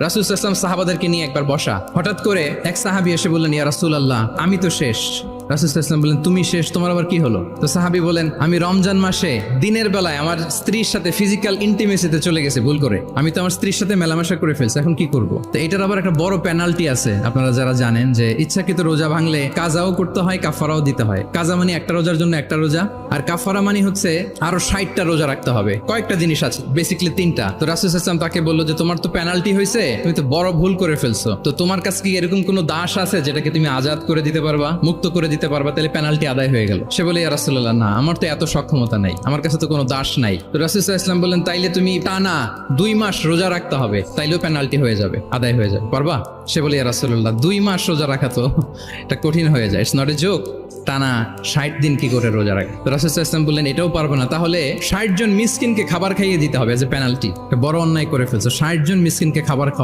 রাসুল সাহাবাদেরকে নিয়ে একবার বসা। হঠাৎ করে এক সাহাবি এসে বললেন, ইয়া রাসুল আল্লাহ আমি তো শেষ। তুমি শেষ, তোমার আবার কি হলো? তো সাহাবি বলেন, আমি রমজান মাসে দিনের বেলায় আমার স্ত্রীর সাথে ফিজিক্যাল ইন্টিমেসিতে চলে গেছে, ভুল করে। আমি তো আমার স্ত্রীর সাথে মেলামেশা করে ফেলছি, এখন কি করব? তো এটার আবার একটা বড় পেনাল্টি আছে, আপনারা যারা জানেন যে ইচ্ছাকৃত রোজা ভাঙলে কাজাও করতে হয়, কাফারাও দিতে হয়। কাজা মানে একটা রোজার জন্য একটা রোজা, আর কাফারা মানে হচ্ছে আরও ষাটটা রোজা রাখতে হবে। কয়েকটা জিনিস আছে বেসিক্যালি তিনটা। তো রাসুল ইসলাম তাকে বলল যে, তোমার তো পেনাল্টি হয়েছে, তুমি তো বড় ভুল করে ফেলছো। তো তোমার কাছে কি এরকম কোনো দাস আছে, যেটাকে তুমি আজাদ করে দিতে পারবা, মুক্ত করে দিতে পারবা, তাহলে পেনাল্টি আদায় হয়ে গেল। সে বলে রাসুল্লাহ না, আমার তো এত সক্ষমতা নাই। আমার কাছে তো কোনো দাস নাই। তো রাসুল ইসলাম বললেন, তাইলে তুমি টানা দুই মাস রোজা রাখতে হবে, তাইলেও পেনাল্টি হয়ে যাবে, আদায় হয়ে যাবে। পারবা? সে বলে রাসুল্লাহ দুই মাস রোজা রাখা তো এটা কঠিন হয়ে যায় ইটস নট এ জোক টানা ষাট দিন কি করে রোজা রাখে তো রাসুল ইসলাম বললেন, এটাও পারব না, তাহলে ষাট জন মিসকিনকে খাবার খাইয়ে দিতে হবে যে পেনাল্টি বড় অন্যায় করে ফেলছো, ষাট জন মিসকিনকে খাবার খাওয়া